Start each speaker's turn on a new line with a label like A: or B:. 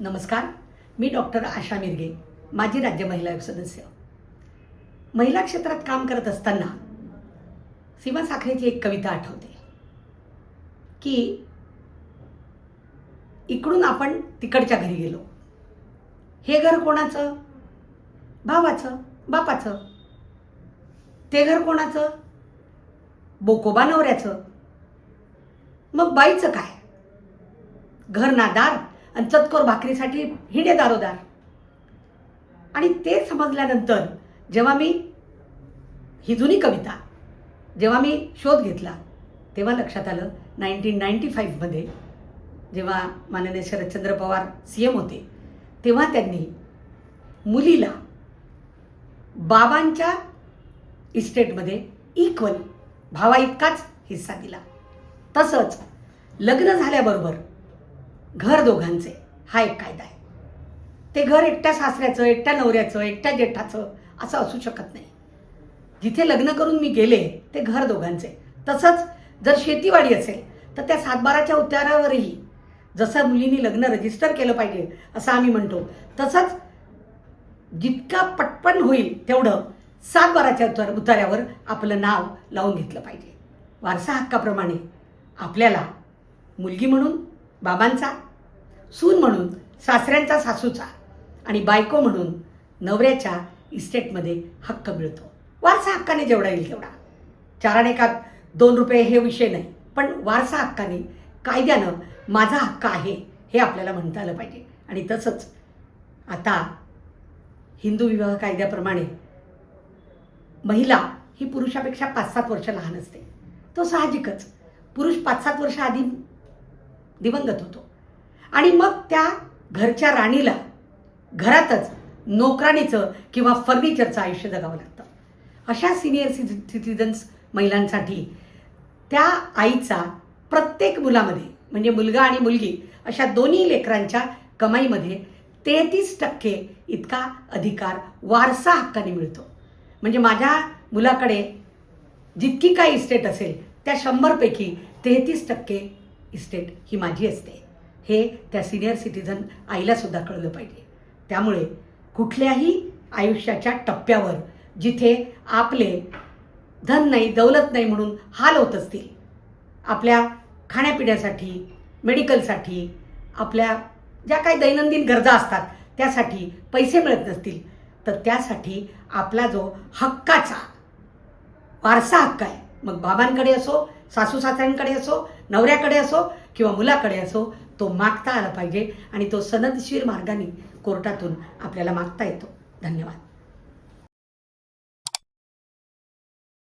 A: नमस्कार मी डॉक्टर आशा मिरगे माजी राज्य महिला आयोग सदस्य. महिला क्षेत्रात काम करत असताना सीमा साखरेची एक कविता आठवते की इकडून आपण तिकडच्या घरी गेलो. हे घर कोणाचं? भावाचं? बापाचं? ते घर कोणाचं? बोकोबा नवऱ्याचं? मग बाईचं काय? घर नादार? आणि चतकोर भाकरीसाठी हिडे दारोदार. आणि ते समजल्यानंतर जेव्हा मी ही जुनी कविता जेव्हा मी शोध घेतला तेव्हा लक्षात आलं नाईन्टीन नाईन्टी फाईव्हमध्ये जेव्हा माननीय शरदचंद्र पवार सी एम होते तेव्हा त्यांनी मुलीला बाबांच्या इस्टेटमध्ये इक्वल भावा इतकाच हिस्सा दिला. तसंच लग्न झाल्याबरोबर घर दोघांचे. हा एक कायदा आहे. ते घर एकट्या सासऱ्याचं एकट्या नवऱ्याचं एकट्या जेठाचं असं असू शकत नाही. जिथे लग्न करून मी गेले ते घर दोघांचे. तसंच जर शेतीवाडी असेल तर त्या सातबाराच्या उतारावरही जसं मुलींनी लग्न रजिस्टर केलं पाहिजे असं आम्ही म्हणतो. तसंच जितका पटपण होईल तेवढं सातबाराच्या उतार उतार्यावर आपलं नाव लावून घेतलं पाहिजे. वारसा हक्काप्रमाणे आपल्याला मुलगी म्हणून बाबांचा सून म्हणून सासऱ्यांचा सासूचा आणि बायको म्हणून नवऱ्याच्या इस्टेटमध्ये हक्क मिळतो. वारसा हक्काने जेवढा येईल तेवढा. चाराने का दोन रुपये हे विषय नाही पण वारसा हक्काने कायद्यानं माझा हक्क आहे हे आपल्याला म्हणता आलं पाहिजे. आणि तसंच आता हिंदू विवाह कायद्याप्रमाणे महिला ही पुरुषापेक्षा पाच सात वर्ष लहान असते. तो साहजिकच. पुरुष पाच सात वर्ष आधी दिवंगत होतो. आणि मग त्या घरच्या राणीला घरातच नोकराणीचं किंवा फर्निचरचं आयुष्य जगावं लागतं. अशा सिनियर सिटिझन्स महिलांसाठी त्या आईचा प्रत्येक मुलामध्ये म्हणजे मुलगा आणि मुलगी अशा दोन्ही लेकरांच्या कमाईमध्ये तेहतीस टक्के इतका अधिकार वारसा हक्काने मिळतो. म्हणजे माझ्या मुलाकडे जितकी काही इस्टेट असेल त्या शंभरपैकी तेहतीस टक्के इस्टेट ही माझी असते. हे त्या सिनियर सिटीजन आईलासुद्धा कळलं पाहिजे. त्यामुळे कुठल्याही आयुष्याच्या टप्प्यावर जिथे आपले धन नाही दौलत नाही म्हणून हाल होत असतील आपल्या खाण्यापिण्यासाठी मेडिकलसाठी आपल्या ज्या काही दैनंदिन गरजा असतात त्यासाठी पैसे मिळत नसतील तर त्यासाठी आपला जो हक्काचा वारसा हक्क आहे मग बाबांकडे असो सासू सासऱ्यांकडे असो नवऱ्याकडे असो किंवा मुलाकडे असो तो मागता आला पाहिजे आणि तो सनदशीर मार्गाने कोर्टातून आपल्याला मागता येतो. धन्यवाद.